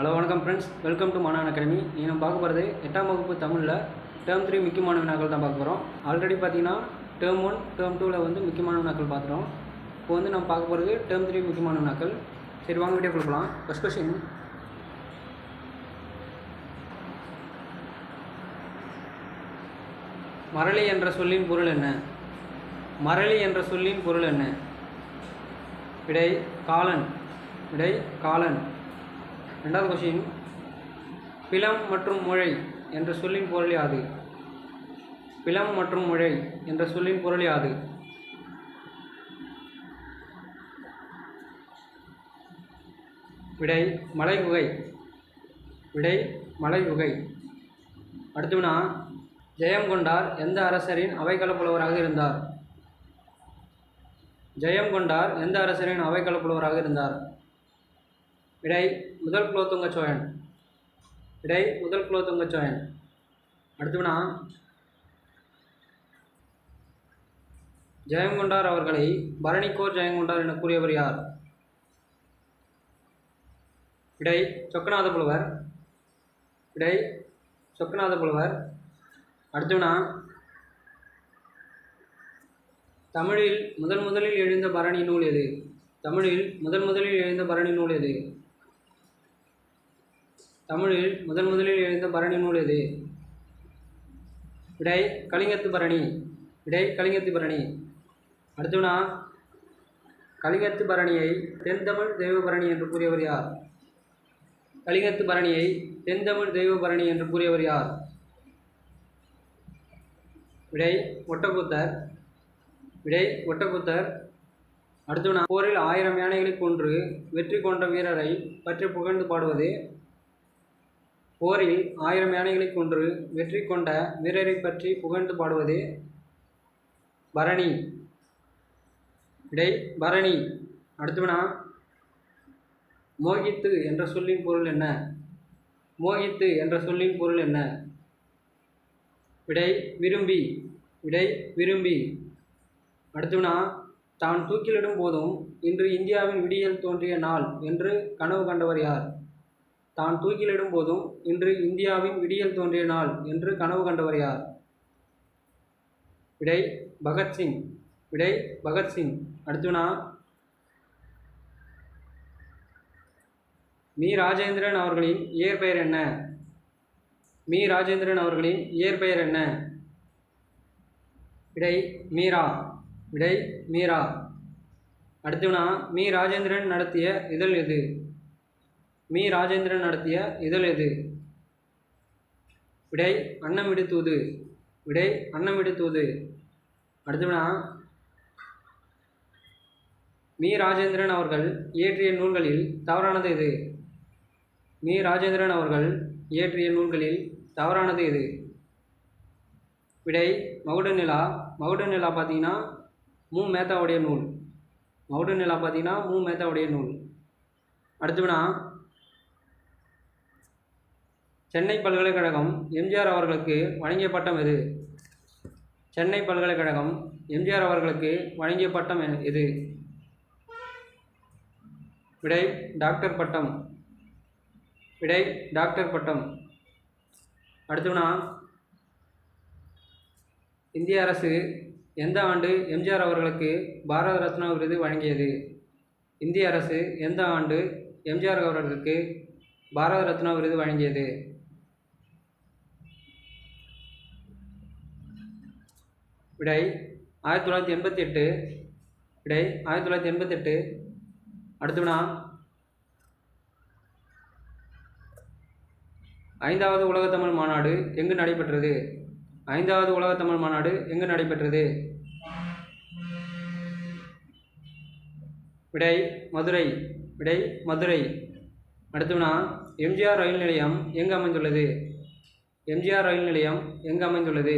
Hello வணக்கம் friends welcome to Manavan academy நீ நம்ம பார்க்க போகிறது எட்டாம் வகுப்பு தமிழில் டேர்ம் த்ரீ முக்கியமான வினாக்கள் தான் பார்க்க போகிறோம் ஆல்ரெடி பார்த்தீங்கன்னா டேர்ம் ஒன் டேர்ம் டூவில் வந்து முக்கியமான வினாக்கள் பார்த்துட்டோம். இப்போ வந்து நம்ம பார்க்க போகிறது டேர்ம் த்ரீ முக்கியமான வினாக்கள். சரி வாங்க வீடியோ கொடுக்கலாம். ஃபஸ்ட் கொஸ்டின் மரளி என்ற சொல்லின் பொருள் என்ன? மரளி என்ற சொல்லின் பொருள் என்ன? விடை காலன். விடை காலன். ரெண்டாவது கொஷின் பிலம் மற்றும் முழை என்ற சொல்லின் பொருள் யாது? பிலம் மற்றும் முழை என்ற சொல்லின் பொருள் யாது? விடை மலைகுகை விடை மலைகுகை அடுத்து வினா ஜெயம் கொண்டார் எந்த அரசரின் அவைக்கள புலவராக இருந்தார்? ஜெயம் கொண்டார் எந்த அரசரின் அவைக்கள புலவராக இருந்தார்? விடை முதல் குலோத்துங்க சோழன். இடை முதல் குலோத்துங்க சோழன். அடுத்து அடுத்துனா ஜெயங்கொண்டார் அவர்களை பரணிக்கோர் ஜெயங்கொண்டார் என கூறியவர் யார்? இடை சொக்கநாத புலவர். இடை சொக்கநாத புலவர். அடுத்துனா தமிழில் முதன் முதலில் எழுந்த பரணி நூல் எது? தமிழில் முதன் முதலில் எழுந்த பரணி நூல் எது? தமிழில் முதன் முதலில் எழுந்த பரணி நூல் எது? விடை கலிங்கத்து பரணி. விடை கலிங்கத்து பரணி. அடுத்துனா கலிங்கத்து பரணியை தென்தமிழ் தெய்வபரணி என்று கூறியவர் யார்? கலிங்கத்து பரணியை தென்தமிழ் தெய்வபரணி என்று கூறியவர் யார்? விடை ஒட்டக்கூத்தர். விடை ஒட்டக்கூத்தர். அடுத்து போரில் ஆயிரம் யானைகளை கொன்று வெற்றி கொண்ட வீரரை பற்றி புகழ்ந்து பாடுவது போரில் ஆயிரம் யானைகளை கொன்று வெற்றி கொண்ட வீரரை பற்றி புகழ்ந்து பாடுவது பரணி. விடை பரணி. அடுத்துவினா? மோகித்து என்ற சொல்லின் பொருள் என்ன? மோகித்து என்ற சொல்லின் பொருள் என்ன? விடை விரும்பி. விடை விரும்பி. அடுத்துவினா? தான் தூக்கிலிடும் போதும் இன்று இந்தியாவின் விடியல் தோன்றிய நாள் என்று கனவு கண்டவர் யார்? தான் தூக்கிலிடும் போதும் இன்று இந்தியாவின் விடியல் தோன்றிய நாள் என்று கனவு கண்டவர் யார்? விடை பகத்சிங் விடை பகத்சிங் அடுத்துனா மீ. ராஜேந்திரன் அவர்களின் இயற்பெயர் என்ன? மீ. ராஜேந்திரன் அவர்களின் இயற்பெயர் என்ன? விடை மீரா. விடை மீரா. அடுத்துனா மீ. ராஜேந்திரன் நடத்திய இதழ் எது? மீ ராஜேந்திரன் நடத்திய இதழ் எது? விடை அன்னமிடு தூது விடை அன்னமிடு தூது அடுத்துனா மீ ராஜேந்திரன் அவர்கள் இயற்றிய நூல்களில் தவறானது எது? மீ ராஜேந்திரன் அவர்கள் இயற்றிய நூல்களில் தவறானது எது? விடை மகுட நிலா மகுட நிலா பார்த்தீங்கன்னா மூ. மேத்தாவுடைய நூல். மகுட நிலா பார்த்தீங்கன்னா மூ. மேத்தாவுடைய நூல். அடுத்து வினா சென்னை பல்கலைக்கழகம் எம்ஜிஆர் அவர்களுக்கு வழங்கிய பட்டம் எது? சென்னை பல்கலைக்கழகம் எம்ஜிஆர் அவர்களுக்கு வழங்கிய பட்டம் எது? விடை டாக்டர் பட்டம். விடை டாக்டர் பட்டம். அடுத்துனா இந்திய அரசு எந்த ஆண்டு எம்ஜிஆர் அவர்களுக்கு பாரத ரத்னா விருது வழங்கியது? இந்திய அரசு எந்த ஆண்டு எம்ஜிஆர் அவர்களுக்கு பாரத ரத்னா விருது வழங்கியது? விடை ஆயிரத்தி தொள்ளாயிரத்தி எண்பத்தி எட்டு. விடை ஆயிரத்தி தொள்ளாயிரத்தி எண்பத்தெட்டு அடுத்து வினா ஐந்தாவது உலகத்தமிழ் மாநாடு எங்கு நடைபெற்றது? ஐந்தாவது உலகத்தமிழ் மாநாடு எங்கு நடைபெற்றது? விடை மதுரை. விடை மதுரை. அடுத்தவனா எம்ஜிஆர் ரயில் நிலையம் எங்கு அமைந்துள்ளது? எம்ஜிஆர் ரயில் நிலையம் எங்கு அமைந்துள்ளது?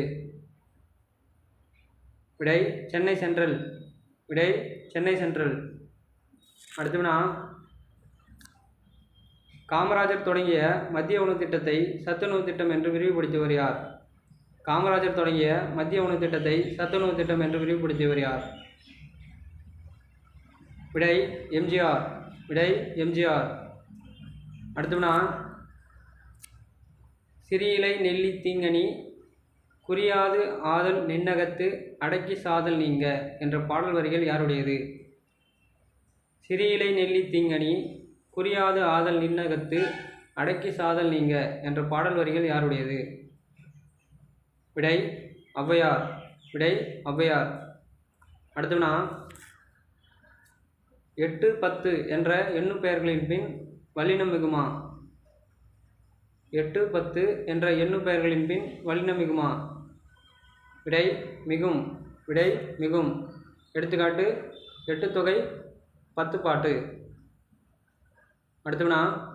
விடை சென்னை சென்ட்ரல். விடை சென்னை சென்ட்ரல். அடுத்தவினா காமராஜர் தொடங்கிய மத்திய உணவு திட்டத்தை சத்துணவு திட்டம் என்று விரிவுபடுத்தியவர் யார்? காமராஜர் தொடங்கிய மத்திய உணவு திட்டத்தை சத்துணவு திட்டம் என்று விரிவுபடுத்தியவர் யார்? விடை எம்ஜிஆர். விடை எம்ஜிஆர். அடுத்தவனா சிறியிலை நெல்லி தீங்கனி குறியாது ஆதல் நின்னகத்து அடக்கி சாதல் நீங்க என்ற பாடல் வரிகள் யாருடையது? சிறியிலை நெல்லி தீங்கனி குறியாது ஆதல் நின்னகத்து அடக்கி சாதல் நீங்க என்ற பாடல் வரிகள் யாருடையது? விடை ஔவையார் விடை ஔவையார். அடுத்தவனா? எட்டு பத்து என்ற எண்ணு பெயர்களின் பின் வல்லினம் மிகுமா எட்டு பத்து என்ற எண்ணு பெயர்களின் பின் வல்லினம் மிகுமா விடை மிகும் விடை மிகும். எடுத்துக்காட்டு எட்டு தொகை பத்து பாட்டு. அடுத்தவனா?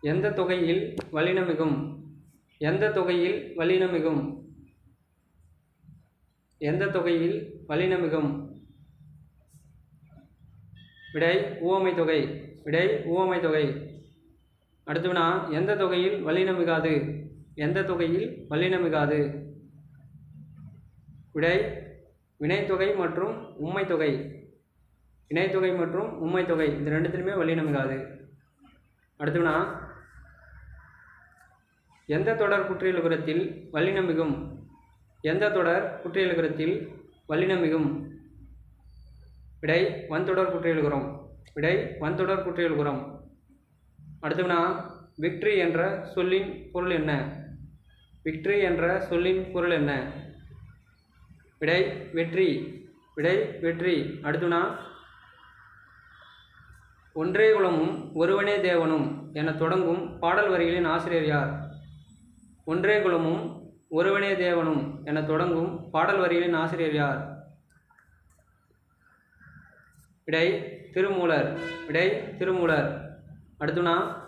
எந்த தொகையில் வலினமிகும் எந்த தொகையில் வலினமிகும் எந்த தொகையில் வலினமிகும் விடை ஊவமை தொகை. விடை ஊவமை தொகை. அடுத்தவனா எந்த தொகையில் வல்லினம் மிகாது எந்த தொகையில் வல்லினம் மிகாது விடை வினைத்தொகை மற்றும் உண்மைத்தொகை தொகை வினைத்தொகை மற்றும் உண்மைத்தொகை தொகை இந்த ரெண்டுத்திலுமே வல்லினம் மிகாது அடுத்தவனா எந்த தொடர் குற்றியலுகரத்தில் வல்லினம் மிகும் எந்த தொடர் குற்றியலுகரத்தில் வல்லினம் மிகும் விடை வன்தொடர் குற்றியலுகரம். விடை வன்தொடர் குற்றியலுகரம். அடுத்தவனா விக்ட்ரி என்ற சொல்லின் பொருள் என்ன? விக்ட்ரி என்ற சொல்லின் பொருள் என்ன? விடை வெற்றி. விடை வெற்றி. அடுத்தவனா ஒன்றே குலமும் ஒருவனே தேவனும் என தொடங்கும் பாடல் வரிகளின் ஆசிரியர் யார்? ஒன்றே குலமும் ஒருவனே தேவனும் என தொடங்கும் பாடல் வரிகளின் ஆசிரியர் யார்? விடை திருமூலர். விடை திருமூலர். அடுத்துனா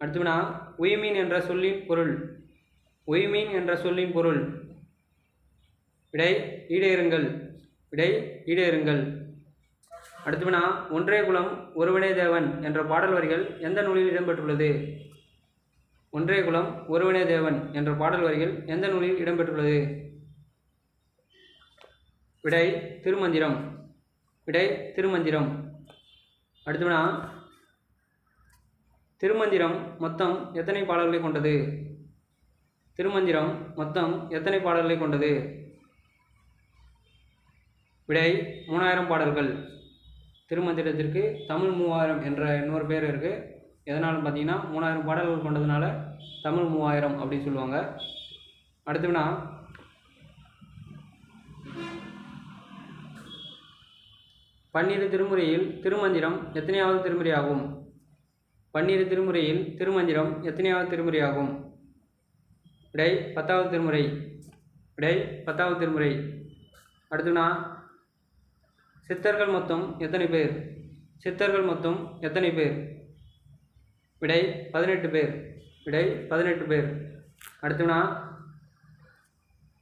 அடுத்துனா உய்மீன் என்ற சொல்லின் பொருள். உய்மீன் என்ற சொல்லின் பொருள். விடை ஈடேறுங்கள். விடை ஈடேறுங்கள். அடுத்துவினா? ஒன்றே குலம் ஒருவனே தேவன் என்ற பாடல் வரிகள் எந்த நூலில் இடம்பெற்றுள்ளது? ஒன்றே குலம் ஒருவனே தேவன் என்ற பாடல் வரிகள் எந்த நூலில் இடம்பெற்றுள்ளது? விடை திருமந்திரம். விடை திருமந்திரம். அடுத்துவினா? திருமந்திரம் மொத்தம் எத்தனை பாடல்களை கொண்டது? திருமந்திரம் மொத்தம் எத்தனை பாடல்களை கொண்டது? விடை மூணாயிரம் பாடல்கள். திருமந்திரத்திற்கு தமிழ் மூவாயிரம் என்ற இன்னொரு பேர் இருக்குது எதனாலும் பார்த்தீங்கன்னா மூணாயிரம் பாடல்கள் கொண்டதுனால தமிழ் மூவாயிரம் அப்படின்னு சொல்லுவாங்க. அடுத்துனா பன்னிரு திருமுறையில் திருமந்திரம் எத்தனையாவது திருமுறையாகும்? பன்னிரு திருமுறையில் திருமந்திரம் எத்தனையாவது திருமுறையாகும்? விடை பத்தாவது திருமுறை. விடை பத்தாவது திருமுறை. அடுத்துனா சித்தர்கள் மொத்தம் எத்தனை பேர்? சித்தர்கள் மொத்தம் எத்தனை பேர்? விடை பதினெட்டு பேர். விடை பதினெட்டு பேர். அடுத்துனா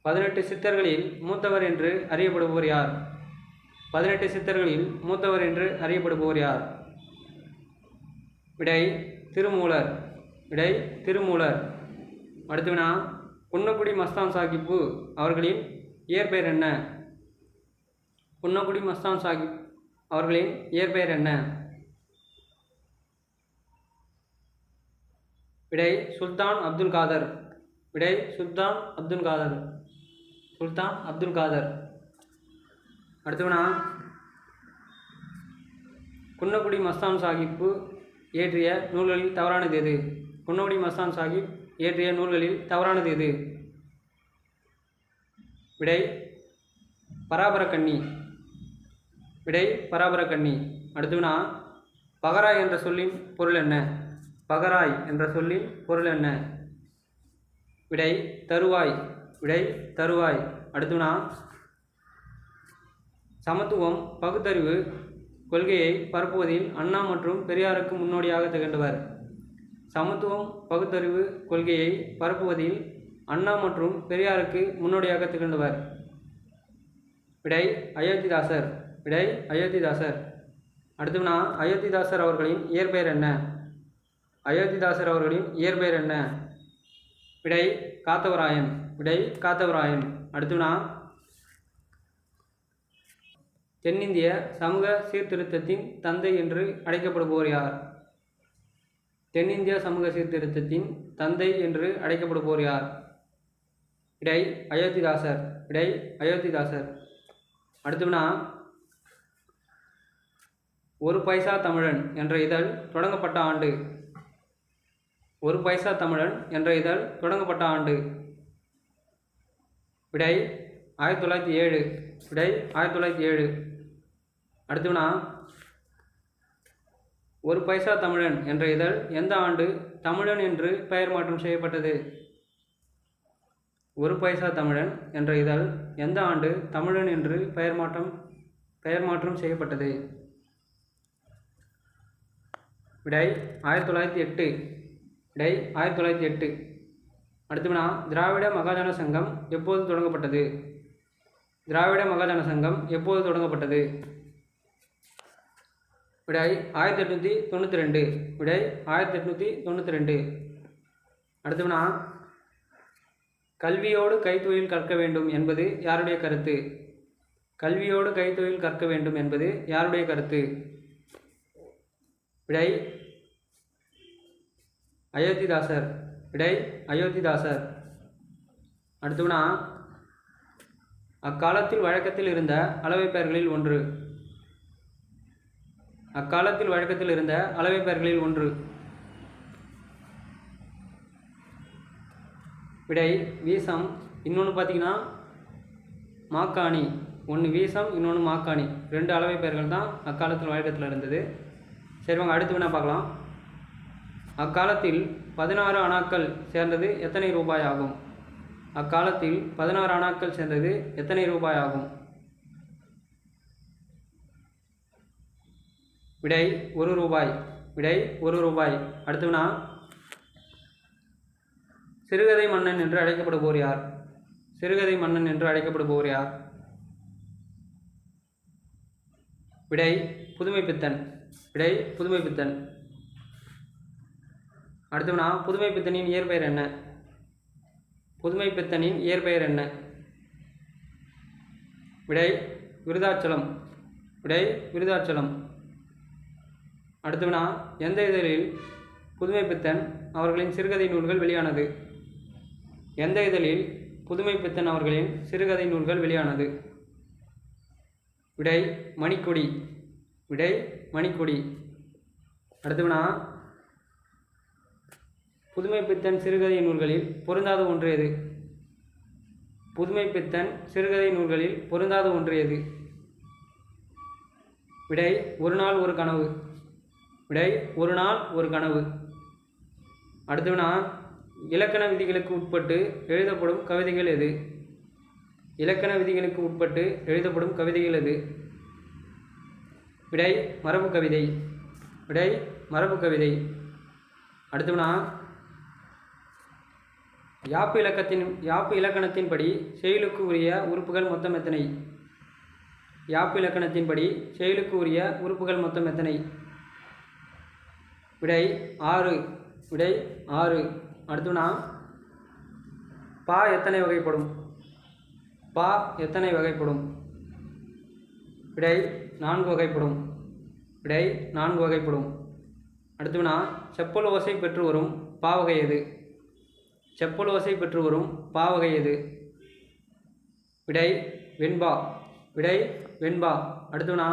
பதினெட்டு சித்தர்களில் மூத்தவர் என்று அறியப்படுபவர் யார்? பதினெட்டு சித்தர்களில் மூத்தவர் என்று அறியப்படுபவர் யார்? விடை திருமூலர். விடை திருமூலர். அடுத்துவினா? குன்னக்குடி மஸ்தான் சாஹிப்பு அவர்களின் இயற்பெயர் என்ன? குன்னக்குடி மஸ்தான் சாஹிப் அவர்களின் இயற்பெயர் என்ன? விடை சுல்தான் அப்துல் காதர். விடை சுல்தான் அப்துல் காதர். சுல்தான் அப்துல் காதர். அடுத்தவனா? குன்னக்குடி மஸ்தான் சாஹிப்பு இயற்றிய நூல்களில் தவறானது எது? குன்னக்குடி மஸ்தான் சாஹிப் இயற்றிய நூல்களில் தவறானது எது? விடை பராபரக்கண்ணி. விடை பராபரக்கண்ணி. அடுத்தவனா? பகராய் என்ற சொல்லின் பொருள் என்ன? பகராய் என்ற சொல்லின் பொருள் என்ன? விடை தருவாய். விடை தருவாய். அடுத்தவனா? சமத்துவம் பகுத்தறிவு கொள்கையை பரப்புவதில் அண்ணா மற்றும் பெரியாருக்கு முன்னோடியாக திகழ்ந்தவர். சமத்துவம் பகுத்தறிவு கொள்கையை பரப்புவதில் அண்ணா மற்றும் பெரியாருக்கு முன்னோடியாக திகழ்ந்தவர். விடை அயோத்திதாசர். விடை அயோத்திதாசர். அடுத்தவனா அயோத்திதாசர் அவர்களின் இயற்பெயர் என்ன? அயோத்திதாசர் அவர்களின் இயற்பெயர் என்ன? விடை காத்தவராயன். விடை காத்தவராயன். அடுத்தவனா தென்னிந்திய சமூக சீர்திருத்தத்தின் தந்தை என்று அழைக்கப்படுபவர் யார்? தென்னிந்திய சமூக சீர்திருத்தத்தின் தந்தை என்று அழைக்கப்படுபவர் யார்? இடை அயோத்திதாசர் இடை அயோத்திதாசர். அடுத்தவனா? ஒரு பைசா தமிழன் என்ற இதழ் தொடங்கப்பட்ட ஆண்டு. ஒரு பைசா தமிழன் என்ற இதழ் தொடங்கப்பட்ட ஆண்டு. விடை ஆயிரத்தி தொள்ளாயிரத்தி ஏழு. விடை ஆயிரத்தி தொள்ளாயிரத்தி ஏழு. அடுத்துனா ஒரு பைசா தமிழன் என்ற இதழ் எந்த ஆண்டு தமிழன் என்று பெயர் மாற்றம் செய்யப்பட்டது? ஒரு பைசா தமிழன் என்ற இதழ் எந்த ஆண்டு தமிழன் என்று பெயர் மாற்றம் பெயர் மாற்றம் செய்யப்பட்டது? விடை ஆயிரத்தி தொள்ளாயிரத்தி எட்டு. விடை ஆயிரத்தி தொள்ளாயிரத்தி எட்டு. அடுத்தவனா? திராவிட மகாஜன சங்கம் எப்போது தொடங்கப்பட்டது? திராவிட மகாஜன சங்கம் எப்போது தொடங்கப்பட்டது? விடை ஆயிரத்தி எட்நூற்றி தொண்ணூற்றி ரெண்டு. விடை ஆயிரத்தி எட்நூற்றி தொண்ணூற்றி ரெண்டு. அடுத்தவனா? கல்வியோடு கைத்தொழில் கற்க வேண்டும் என்பது யாருடைய கருத்து? கல்வியோடு கைத்தொழில் கற்க வேண்டும் என்பது யாருடைய கருத்து? விடை அயோத்திதாசர். விடை அயோத்திதாசர். அடுத்தவனா? அக்காலத்தில் வழக்கத்தில் இருந்த அளவை பெயர்களில் ஒன்று. அக்காலத்தில் வழக்கத்தில் இருந்த அளவை பெயர்களில் ஒன்று. விடை வீசம் இன்னொன்று பார்த்தீங்கன்னா மாக்காணி. ஒன்று வீசம் இன்னொன்று மாக்காணி. ரெண்டு அளவை பெயர்கள் தான் அக்காலத்தில் வழக்கத்தில் இருந்தது. சரி வாங்க அடுத்து வேணால் பார்க்கலாம். அக்காலத்தில் பதினாறு அணாக்கள் சேர்ந்தது எத்தனை ரூபாய் ஆகும்? அக்காலத்தில் பதினாறு அணாக்கள் சேர்ந்தது எத்தனை ரூபாய் ஆகும்? விடை ஒரு ரூபாய். விடை ஒரு ரூபாய். அடுத்தவனா சிறுகதை மன்னன் என்று அழைக்கப்படுபவர் யார்? சிறுகதை மன்னன் என்று அழைக்கப்படுபவர் யார்? விடை புதுமைப்பித்தன் விடை புதுமை பித்தன். அடுத்தவனா புதுமைப்பித்தனின் இயற்பெயர் என்ன? புதுமைப்பித்தனின் இயற்பெயர் என்ன? விடை விருதாச்சலம். விடை விருதாச்சலம். அடுத்தவனா எந்த இதழில் புதுமைப்பித்தன் அவர்களின் சிறுகதை நூல்கள் வெளியானது? எந்த இதழில் புதுமைப்பித்தன் அவர்களின் சிறுகதை நூல்கள் வெளியானது? விடை மணிக்கொடி. விடை மணிக்கொடி. புதுமைப்பித்தன் சிறுகதை நூல்களில் பொருந்தாத ஒன்று எது? புதுமைப்பித்தன் சிறுகதை நூல்களில் பொருந்தாத ஒன்று எது? விடை ஒரு நாள் ஒரு கனவு. விடை ஒரு நாள் ஒரு கனவு. அடுத்தவனா இலக்கண விதிகளுக்கு உட்பட்டு எழுதப்படும் கவிதைகள் எது? இலக்கண விதிகளுக்கு உட்பட்டு எழுதப்படும் கவிதைகள் எது? விடை மரபு கவிதை. விடை மரபு கவிதை. அடுத்தவனா யாப்பு இலக்கத்தின் யாப்பு இலக்கணத்தின்படி செயலுக்கு உரிய உறுப்புகள் மொத்தம் எத்தனை? யாப்பு இலக்கணத்தின்படி செயலுக்கு உரிய உறுப்புகள் மொத்தம் எத்தனை? விடை ஆறு. விடை ஆறு. அடுத்துனா பா எத்தனை வகைப்படும்? பா எத்தனை வகைப்படும்? விடை நான்கு வகைப்படும். விடை நான்கு வகைப்படும். அடுத்துனா செப்பல் ஓசை பெற்று வரும் பாவகை எது? செப்பல் ஓசை பெற்று வரும் பாவகை எது? விடை வெண்பா. விடை வெண்பா. அடுத்தவனா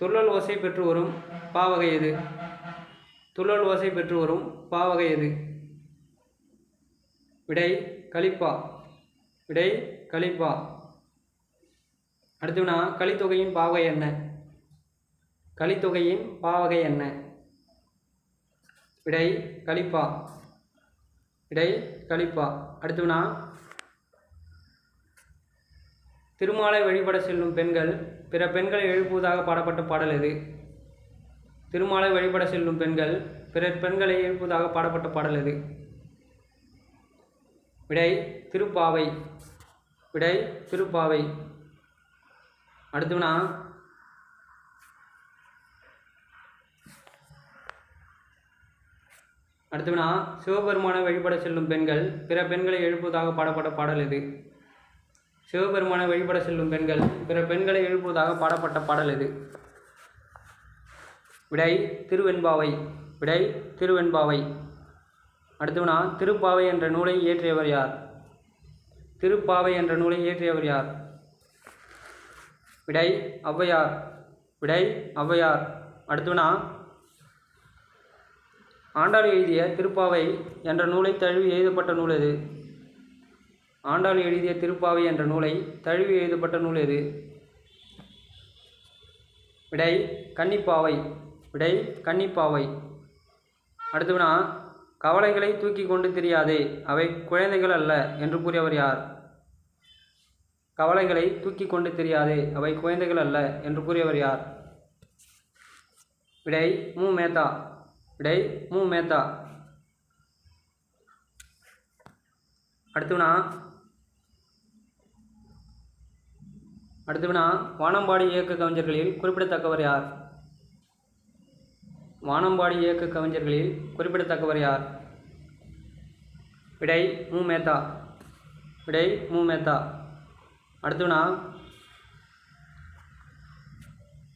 துள்ளல் ஓசை பெற்று வரும் பாவகை எது? துள்ளல் ஓசை பெற்று வரும் பாவகை எது? விடை கலிப்பா விடை கலிப்பா அடுத்தவனா கலித்தொகையின் பாவகை என்ன? கலித்தொகையின் பாவகை என்ன? விடை கலிப்பா விடை கலிப்பா அடுத்தவனா திருமாலை வழிபட செல்லும் பெண்கள் பிற பெண்களை எழுப்புவதாக பாடப்பட்ட பாடல் எது? திருமாலை வழிபட செல்லும் பெண்கள் பிற பெண்களை எழுப்புவதாக பாடப்பட்ட பாடல் எது? விடை திருப்பாவை. விடை திருப்பாவை. அடுத்தவனா அடுத்தவனா சிவபெருமானை வழிபட செல்லும் பெண்கள் பிற பெண்களை எழுப்புவதாக பாடப்பட்ட பாடல் இது. சிவபெருமானை வழிபட செல்லும் பெண்கள் பிற பெண்களை எழுப்புவதாக பாடப்பட்ட பாடல் இது. விடை திருவெண்பாவை. விடை திருவெண்பாவை. அடுத்தவனா திருப்பாவை என்ற நூலை இயற்றியவர் யார்? திருப்பாவை என்ற நூலை இயற்றியவர் யார்? விடை ஔவையார். விடை ஔவையார். அடுத்தவனா ஆண்டாள் எழுதிய திருப்பாவை என்ற நூலை தழுவி எழுதப்பட்ட நூல் எது? ஆண்டாள் எழுதிய திருப்பாவை என்ற நூலை தழுவி எழுதப்பட்ட நூல் எது? விடை கன்னிப்பாவை. விடை கன்னிப்பாவை. அடுத்துனா கவலைகளை தூக்கி கொண்டு தெரியாதே அவை குழந்தைகள் அல்ல என்று கூறியவர் யார்? கவலைகளை தூக்கி கொண்டு தெரியாதே அவை குழந்தைகள் அல்ல என்று கூறியவர் யார்? விடை மு. மேத்தா. விடை மு மேத்தா. அடுத்தவனா? அடுத்தவனா? வானம்பாடி இயக்க கவிஞர்களில் குறிப்பிடத்தக்கவர் யார்? வானம்பாடி இயக்க கவிஞர்களில் குறிப்பிடத்தக்கவர் யார்? விடை மு மேத்தா. விடை மு மேத்தா. அடுத்துனா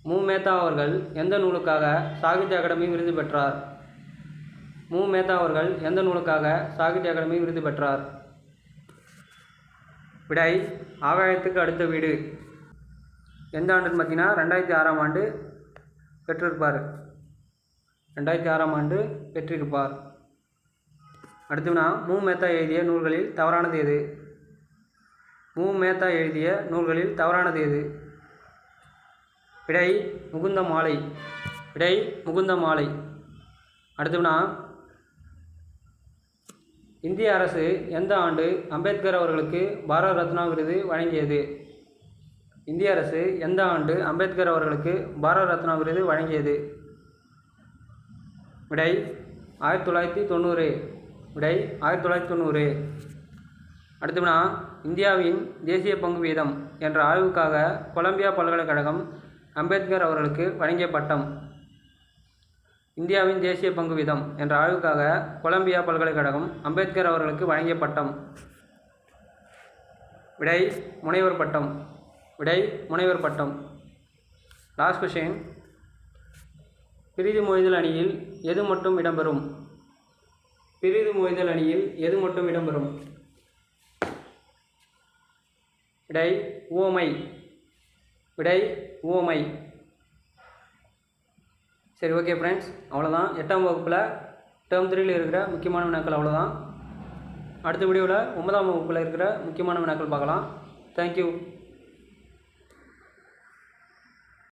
மு மேத்தா அவர்கள் எந்த நூலுக்காக சாகித்ய அகாடமி விருது பெற்றார்? மு. மேத்தா அவர்கள் எந்த நூலுக்காக சாகித்ய அகாடமி விருது பெற்றார்? விடை ஆகாயத்துக்கு அடுத்த வீடு. எந்த ஆண்டுன்னு பார்த்தீங்கன்னா ரெண்டாயிரத்தி ஆறாம் ஆண்டு பெற்றிருப்பார். ரெண்டாயிரத்தி ஆறாம் ஆண்டு பெற்றிருப்பார். அடுத்துனா மு. மேத்தா எழுதிய நூல்களில் தவறானது எது? மு. மேத்தா எழுதிய நூல்களில் தவறானது எது? விடை முகுந்த மாலை. விடை முகுந்த மாலை. அடுத்துனா இந்திய அரசு எந்த ஆண்டு அம்பேத்கர் அவர்களுக்கு பாரத ரத்னா விருது வழங்கியது? இந்திய அரசு எந்த ஆண்டு அம்பேத்கர் அவர்களுக்கு பாரத ரத்னா விருது வழங்கியது? விடை ஆயிரத்தி தொள்ளாயிரத்தி தொண்ணூறு. விடை ஆயிரத்தி தொள்ளாயிரத்தி தொண்ணூறு. அடுத்தவனா இந்தியாவின் தேசிய பங்கு வீதம் என்ற ஆய்வுக்காக கொலம்பியா பல்கலைக்கழகம் அம்பேத்கர் அவர்களுக்கு வழங்கிய பட்டம். இந்தியாவின் தேசிய பங்கு வீதம் என்ற ஆய்வுக்காக கொலம்பியா பல்கலைக்கழகம் அம்பேத்கர் அவர்களுக்கு வழங்கிய பட்டம். விடை முனைவர் பட்டம். விடை முனைவர் பட்டம். லாஸ்ட் கொஷின் பிரிது மொய்தல் அணியில் எது மட்டும் இடம்பெறும்? பிரிது மொய்தல் அணியில் எது மட்டும் இடம்பெறும்? விடை ஓமை விடை ஓமை சரி ஓகே ஃப்ரெண்ட்ஸ் அவ்வளோதான் எட்டாம் வகுப்பில் டேர்ம் த்ரீயில் இருக்கிற முக்கியமான வினாக்கள் அவ்வளோதான் அடுத்த வீடியோவில் ஒன்பதாம் வகுப்பில் இருக்கிற முக்கியமான வினாக்கள் பார்க்கலாம். தேங்க்யூ